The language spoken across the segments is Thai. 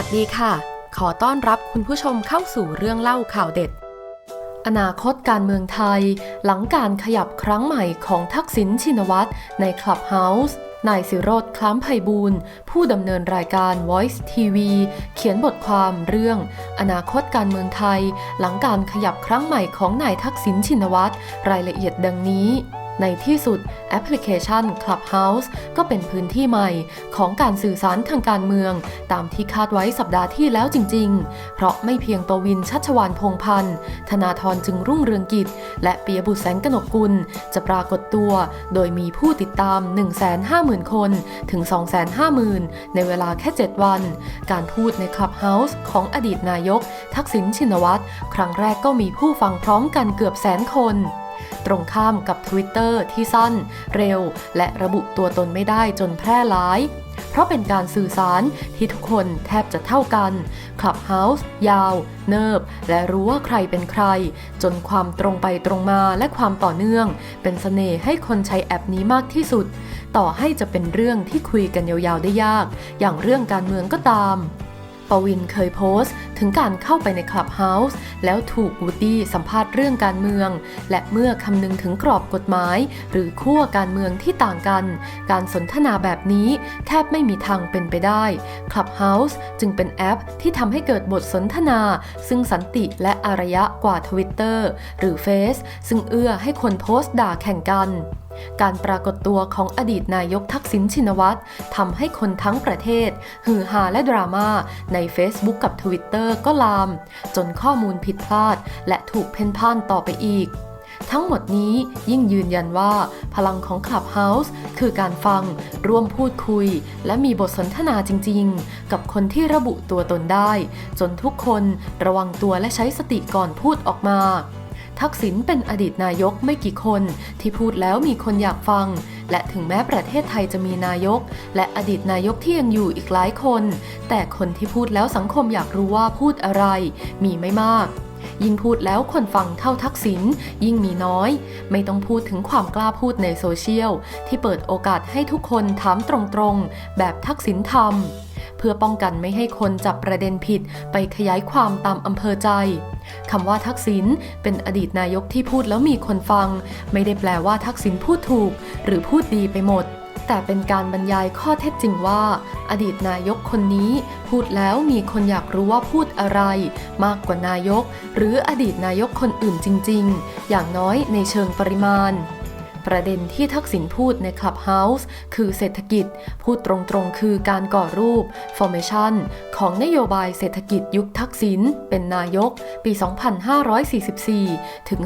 วัสดีค่ะ ขอต้อนรับคุณผู้ชมเข้าสู่เรื่องเล่าข่าวเด็ด อนาคตการเมืองไทย หลังการขยับครั้งใหม่ของทักษิณชินวัตรในคลับเฮาส์นายสิโรธคล้ำไพบูลผู้ดำเนินรายการ Voice TV เขียนบทความเรื่อง อนาคตการเมืองไทย หลังการขยับครั้งใหม่ของนายทักษิณชินวัตรรายละเอียดดังนี้ ในที่สุดแอปพลิเคชัน Clubhouse ก็เป็นพื้นที่ใหม่ของการสื่อสารทางการเมือง ตามที่คาดไว้สัปดาห์ที่แล้วจริง ๆ เพราะไม่เพียงปวินชัชวานพงพันธ์ ธนาธรจึงรุ่งเรืองกิจ และปียบุตรแสงกนกกุล จะปรากฏตัว โดยมีผู้ติดตาม 150,000 คนถึง 250,000 ในเวลาแค่ 7 วัน การพูดใน Clubhouse ของอดีตนายก ทักษิณชินวัตรครั้งแรกก็มีผู้ฟังพร้อมกันเกือบแสนคน ตรงข้ามกับ Twitter ที่สั้น เร็ว และระบุตัวตนไม่ได้จนแพร่หลาย เพราะเป็นการสื่อสารที่ทุกคนแทบจะเท่ากัน Clubhouse ยาว เนิบ และรู้ว่าใครเป็นใคร จนความตรงไปตรงมาและความต่อเนื่อง เป็นเสน่ห์ให้คนใช้แอปนี้มากที่สุด ต่อให้จะเป็นเรื่องที่คุยกันยาวๆได้ยาก อย่างเรื่องการเมืองก็ตาม ปวินเคยโพสต์ ถึงการเข้าไปในคลับเฮาส์แล้วถูกวูดดี้สัมภาษณ์เรื่องการเมือง และเมื่อคำนึงถึงกรอบกฎหมาย หรือขั้วการเมืองที่ต่างกัน การสนทนาแบบนี้แทบไม่มีทางเป็นไปได้ Clubhouse จึงเป็นแอปที่ทำให้เกิดบทสนทนา ซึ่งสันติและอารยะกว่า Twitter หรือ Face ซึ่งเอื้อให้คนโพสต์ด่าแข่งกัน การปรากฏตัวของอดีตนายกทักษิณชินวัตรทำให้คนทั้งประเทศ ฮือฮาและดราม่าใน Facebook กับ Twitter ก็ลาม จนข้อมูลผิดพลาด และถูกเพ่นพ่านต่อไปอีกทั้งหมดนี้ยิ่งยืนยันว่าพลังของ Clubhouse คือการฟัง ร่วมพูดคุย และมีบทสนทนาจริงๆ กับคนที่ระบุตัวตนได้ จนทุกคนระวังตัวและใช้สติก่อนพูดออกมา ทักษิณเป็นอดีตนายกไม่กี่คนที่พูดแล้วมีคนอยากฟัง และถึงแม้ประเทศไทยจะมีนายก และอดีตนายกที่ยังอยู่อีกหลายคน แต่คนที่พูดแล้วสังคมอยากรู้ว่าพูดอะไร มีไม่มากยิ่งพูดแล้วคนฟังเท่าทักษิณยิ่งมีน้อย ไม่ต้องพูดถึงความกล้าพูดในโซเชียล ที่เปิดโอกาสให้ทุกคนถามตรงๆ แบบทักษิณทำ เพื่อป้องกันไม่ให้คนจับประเด็นผิดไปขยายความตามอำเภอใจคำว่าทักษิณเป็นอดีตนายกที่พูดแล้วมีคนฟัง ไม่ได้แปลว่าทักษิณพูดถูก หรือพูดดีไปหมด แต่เป็นการบรรยายข้อเท็จจริงว่า อดีตนายกคนนี้ พูดแล้วมีคนอยากรู้ว่าพูดอะไร มากกว่านายก หรืออดีตนายกคนอื่นจริง ๆ อย่างน้อยในเชิงปริมาณ ประเด็นที่ทักษิณพูดใน Clubhouse คือเศรษฐกิจ พูดตรงๆ คือการก่อรูป formation ของนโยบายเศรษฐกิจยุคทักษิณเป็นนายก ปี 2544 ถึง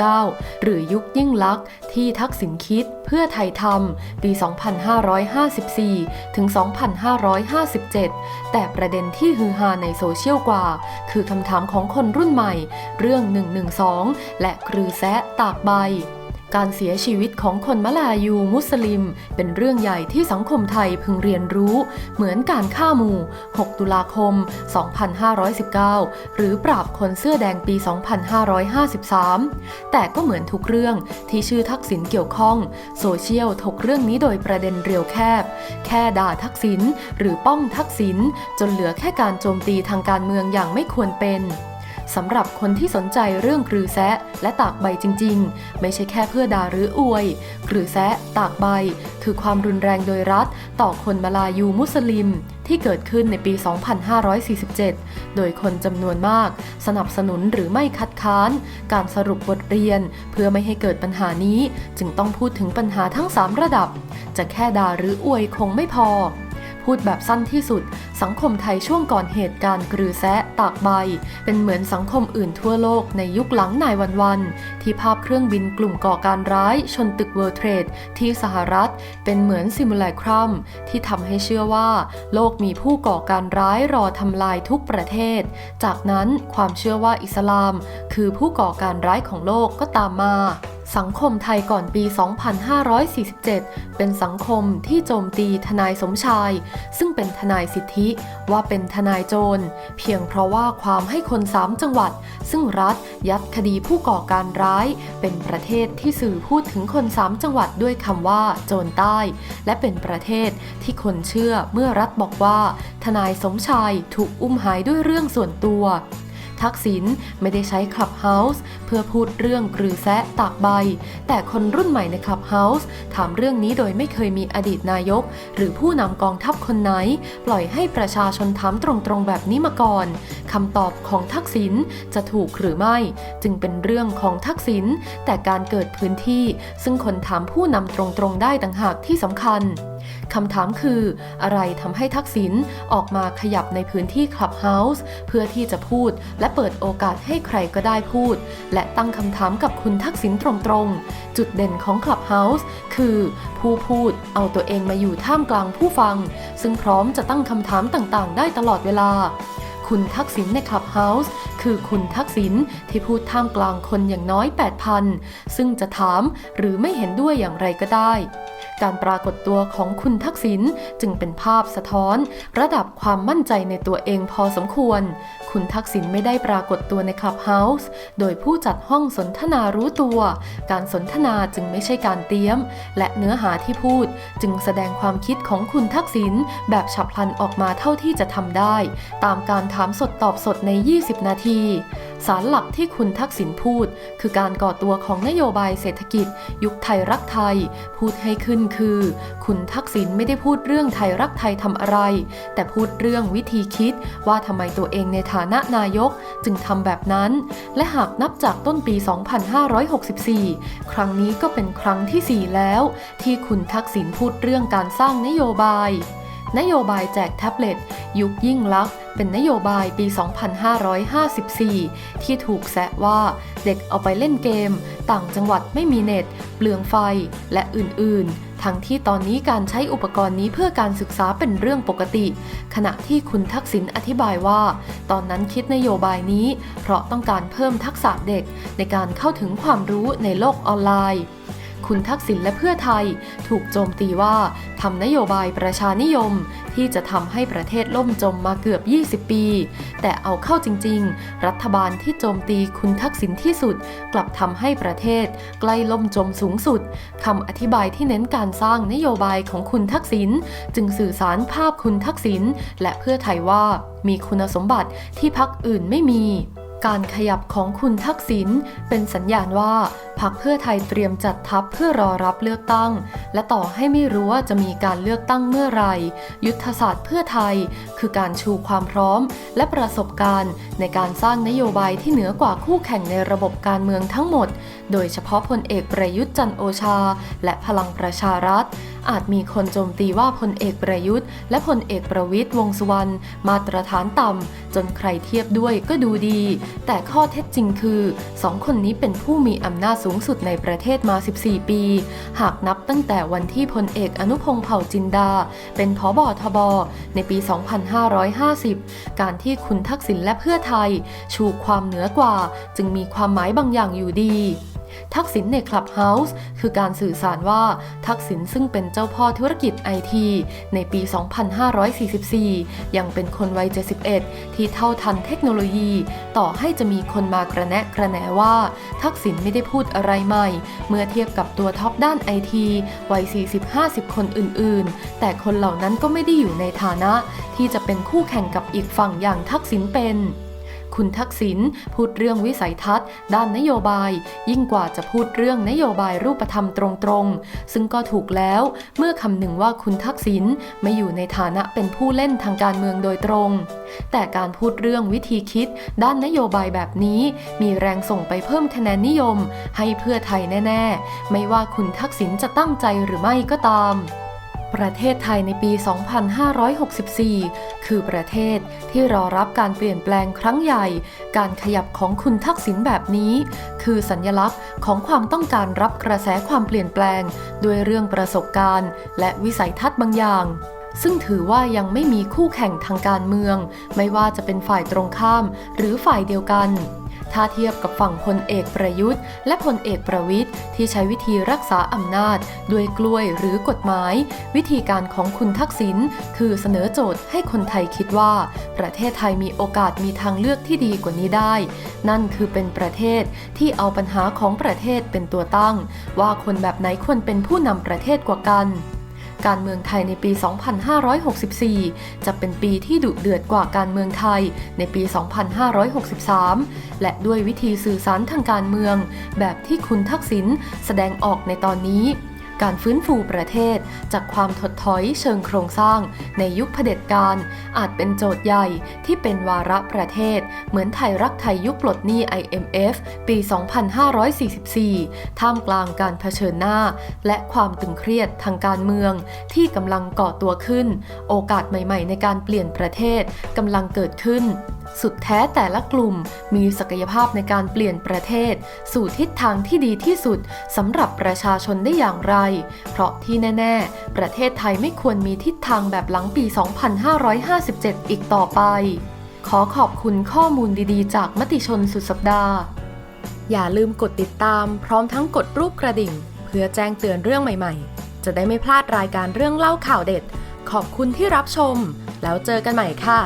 2549 หรือยุคยิ่งลักษณ์ที่ทักษิณคิดเพื่อไทยทำปี 2554 ถึง 2557 แต่ประเด็นที่ฮือฮาในโซเชียลกว่า คือคำถามของคนรุ่นใหม่ เรื่อง 112 และกรือแซะตากใบ การเสียชีวิตของคนมะลายูมุสลิม เป็นเรื่องใหญ่ที่สังคมไทยพึงเรียนรู้ เหมือนการฆ่าหมู่ 6 ตุลาคม 2519 หรือปราบคนเสื้อแดงปี 2553 แต่ก็เหมือนทุกเรื่องที่ชื่อทักษิณเกี่ยวข้อง โซเชียลถกเรื่องนี้โดยประเด็นเรียวแคบ แค่ด่าทักษิณหรือป้องทักษิณจนเหลือแค่การโจมตีทางการเมืองอย่างไม่ควรเป็น สำหรับคนที่สนใจเรื่องกรือแซะและตากใบจริง ๆ ไม่ใช่แค่เพื่อด่าหรืออวยกรือแซะตากใบ คือความรุนแรงโดยรัฐ ต่อคนมาลายูมุสลิม ที่เกิดขึ้นในปี 2547 โดยคนจำนวนมาก สนับสนุนหรือไม่คัดค้าน การสรุปบทเรียน เพื่อไม่ให้เกิดปัญหานี้ จึงต้องพูดถึงปัญหาทั้ง 3 ระดับ จะแค่ด่าหรืออวยคงไม่พอ พูดแบบสั้นที่สุด สังคมไทยช่วงก่อนเหตุการณ์กรือแซะตากใบ เป็นเหมือนสังคมอื่นทั่วโลกในยุคหลังนายวันวันที่ภาพเครื่องบินกลุ่มก่อการร้าย ชนตึกเวิร์เทรดที่สหรัฐ เป็นเหมือนซิมูเลครัมที่ทำให้เชื่อว่า โลกมีผู้ก่อการร้ายรอทำลายทุกประเทศ จากนั้นความเชื่อว่าอิสลาม คือผู้ก่อการร้ายของโลกก็ตามมา สังคมไทยก่อนปี 2547 เป็นสังคมที่โจมตีทนายสมชาย ซึ่งเป็นทนายสิทธิว่าเป็นทนายโจร เพียงเพราะว่าความให้คนสามจังหวัด ซึ่งรัฐยัดคดีผู้ก่อการร้าย เป็นประเทศที่สื่อพูดถึงคนสามจังหวัดด้วยคำว่าโจรใต้ และเป็นประเทศที่คนเชื่อเมื่อรัฐบอกว่า ทนายสมชายถูกอุ้มหายด้วยเรื่องส่วนตัว ทักษิณไม่ได้ใช้คลับเฮาส์เพื่อพูดเรื่องกรือแซะตากใบ แต่คนรุ่นใหม่ในคลับเฮาส์ถามเรื่องนี้โดยไม่เคยมีอดีตนายก หรือผู้นำกองทัพคนไหน ปล่อยให้ประชาชนถามตรงๆแบบนี้มาก่อนคำตอบของทักษิณจะถูกหรือไม่ จึงเป็นเรื่องของทักษิณแต่การเกิดพื้นที่ ซึ่งคนถามผู้นำตรงๆได้ต่างหากที่สำคัญคำถามคือ อะไรทำให้ทักษิณออกมาขยับในพื้นที่คลับเฮาส์เพื่อที่จะพูดและและเปิดโอกาสให้ใครก็ได้พูด และตั้งคำถามกับคุณทักษิณตรงๆ จุดเด่นของคลับเฮาส์คือ ผู้พูดเอาตัวเองมาอยู่ท่ามกลางผู้ฟัง ซึ่งพร้อมจะตั้งคำถามต่างๆ ได้ตลอดเวลา คุณทักษิณในคลับเฮาส์คือคุณทักษิณที่พูดท่ามกลางคนอย่างน้อย 8,000 ซึ่งจะถามหรือไม่เห็นด้วยอย่างไรก็ได้ การปรากฏตัวของคุณทักษิณจึงเป็นภาพสะท้อน ระดับความมั่นใจในตัวเองพอสมควร คุณทักษิณไม่ได้ปรากฏตัวในคลับเฮาส์โดยผู้จัดห้องสนทนารู้ตัว การสนทนาจึงไม่ใช่การเตรียม และเนื้อหาที่พูด จึงแสดงความคิดของคุณทักษิณแบบฉับพลันออกมาเท่าที่จะทำได้ ตามการถามสดตอบสดใน 20 นาที สารหลักที่คุณทักษิณพูด คือการก่อตัวของนโยบายเศรษฐกิจ ยุคไทยรักไทย พูดให้ขึ้นคือ คุณทักษิณไม่ได้พูดเรื่องไทยรักไทยทำอะไร แต่พูดเรื่องวิธีคิดว่าทำไมตัวเองในฐานะนายกจึงทำแบบนั้น และหากนับจากต้นปี 2564 ครั้งนี้ก็เป็นครั้งที่ 4 แล้ว ที่คุณทักษิณพูดเรื่องการสร้างนโยบาย นโยบายแจกแท็บเล็ต ยุคยิ่งลักษณ์เป็นนโยบายปี 2554 ที่ถูกแซะว่าเด็กเอาไปเล่นเกม ต่างจังหวัดไม่มีเน็ต เปลืองไฟและอื่น ๆ ทั้งที่ตอนนี้การใช้อุปกรณ์นี้เพื่อการศึกษาเป็นเรื่องปกติ ขณะที่คุณทักษิณอธิบายว่า ตอนนั้นคิดนโยบายนี้ เพราะต้องการเพิ่มทักษะเด็กในการเข้าถึงความรู้ในโลกออนไลน์ คุณทักษิณและเพื่อไทย ถูกโจมตีว่าทำนโยบายประชานิยม ที่จะทำให้ประเทศล่มจมมาเกือบ 20 ปี แต่เอาเข้าจริง ๆ รัฐบาลที่โจมตีคุณทักษิณที่สุด กลับทำให้ประเทศ ใกล้ล่มจมสูงสุดคำอธิบายที่เน้นการสร้างนโยบายของคุณทักษิณจึงสื่อสารภาพคุณทักษิณและเพื่อไทยว่ามีคุณสมบัติที่พักอื่นไม่มีการขยับของคุณทักษิณเป็นสัญญาณว่า พรรคเพื่อไทยเตรียมจัดทัพเพื่อรอรับเลือกตั้ง และต่อให้ไม่รู้ว่าจะมีการเลือกตั้งเมื่อไหร่ยุทธศาสตร์เพื่อไทย คือการชูความพร้อม และประสบการณ์ ในการสร้างนโยบายที่เหนือกว่าคู่แข่งในระบบการเมืองทั้งหมด โดยเฉพาะพลเอกประยุทธ์จันโอชา และพลังประชารัฐ อาจมีคนโจมตีว่าพลเอกประยุทธ์ และพลเอกประวิทย์วงษ์สุวรรณมาตรฐานต่ำจนใครเทียบด้วยก็ดูดี แต่ข้อเท็จจริงคือสองคนนี้เป็นผู้มีอำนาจสูงสุดในประเทศมา 14 ปี หากนับตั้งแต่วันที่พลเอกอนุพงษ์เผ่าจินดา เป็นพอบอทบ ในปี 2550 การที่คุณทักษิณและเพื่อไทย ชูความเหนือกว่า จึงมีความหมายบางอย่างอยู่ดี ทักษิณในคลับเฮาส์คือการสื่อสารว่าทักษิณซึ่งเป็นเจ้าพ่อธุรกิจไอทีในปี 2544 ยังเป็นคนวัย 71 ที่เท่าทันเทคโนโลยี ต่อให้จะมีคนมากระแนะกระแหนว่า ทักษิณไม่ได้พูดอะไรใหม่ เมื่อเทียบกับตัวท็อปด้านไอทีวัย 40-50 คนอื่น ๆ แต่คนเหล่านั้นก็ไม่ได้อยู่ในฐานะที่จะเป็นคู่แข่งกับอีกฝั่งอย่างทักษิณเป็น คุณทักษิณพูดเรื่องวิสัยทัศน์ ด้านนโยบาย ยิ่งกว่าจะพูดเรื่องนโยบายรูปธรรมตรงๆ ซึ่งก็ถูกแล้วเมื่อคำหนึ่งว่าคุณทักษิณไม่อยู่ในฐานะเป็นผู้เล่นทางการเมืองโดยตรง แต่การพูดเรื่องวิธีคิด ด้านนโยบายแบบนี้ มีแรงส่งไปเพิ่มคะแนนนิยม ให้เพื่อไทยแน่ ๆ ไม่ว่าคุณทักษิณจะตั้งใจหรือไม่ก็ตาม ประเทศไทยในปี 2564 คือประเทศที่รอรับการเปลี่ยนแปลงครั้งใหญ่ การขยับของคุณทักษิณแบบนี้ คือสัญญลักษณ์ของความต้องการรับกระแสความเปลี่ยนแปลง ด้วยเรื่องประสบการณ์ และวิสัยทัศน์บางอย่างซึ่งถือว่ายังไม่มีคู่แข่งทางการเมือง ไม่ว่าจะเป็นฝ่ายตรงข้ามหรือฝ่ายเดียวกัน ถ้าเทียบกับฝั่งพลเอกประยุทธ์ และพลเอกประวิทย์ที่ใช้วิธีรักษาอำนาจ ด้วยกล้วยหรือกฎหมาย วิธีการของคุณทักษิณคือเสนอโจทย์ให้คนไทยคิดว่า ประเทศไทยมีโอกาสมีทางเลือกที่ดีกว่านี้ได้ นั่นคือเป็นประเทศที่เอาปัญหาของประเทศเป็นตัวตั้ง ว่าคนแบบไหนควรเป็นผู้นำประเทศกว่ากัน การเมืองไทยในปี 2564 จะเป็นปีที่ดุเดือดกว่าการเมืองไทยในปี 2563 และด้วยวิธีสื่อสารทางการเมือง แบบที่คุณทักษิณแสดงออกในตอนนี้ การฟื้นฟูประเทศ จากความถดถอยเชิงโครงสร้าง ในยุคเผด็จการ อาจเป็นโจทย์ใหญ่ที่เป็นวาระประเทศ เหมือนไทยรักไทยยุคปลดหนี้ IMF ปี 2544 ท่ามกลางการเผชิญหน้า และความตึงเครียดทางการเมือง ที่กำลังก่อตัวขึ้น โอกาสใหม่ ๆ ในการเปลี่ยนประเทศกำลังเกิดขึ้น สุดแท้แต่ละกลุ่มมีศักยภาพในการเปลี่ยนประเทศ สู่ทิศทางที่ดีที่สุดสำหรับประชาชนได้อย่างไร เพราะที่แน่ ๆ ประเทศไทยไม่ควรมีทิศทางแบบหลังปี 2557 อีกต่อไป ขอขอบคุณข้อมูลดีๆ จากมติชนสุดสัปดาห์ อย่าลืมกดติดตาม พร้อมทั้งกดรูปกระดิ่ง เพื่อแจ้งเตือนเรื่องใหม่ ๆ จะได้ไม่พลาดรายการเรื่องเล่าข่าวเด็ด ขอบคุณที่รับชม แล้วเจอกันใหม่ค่ะ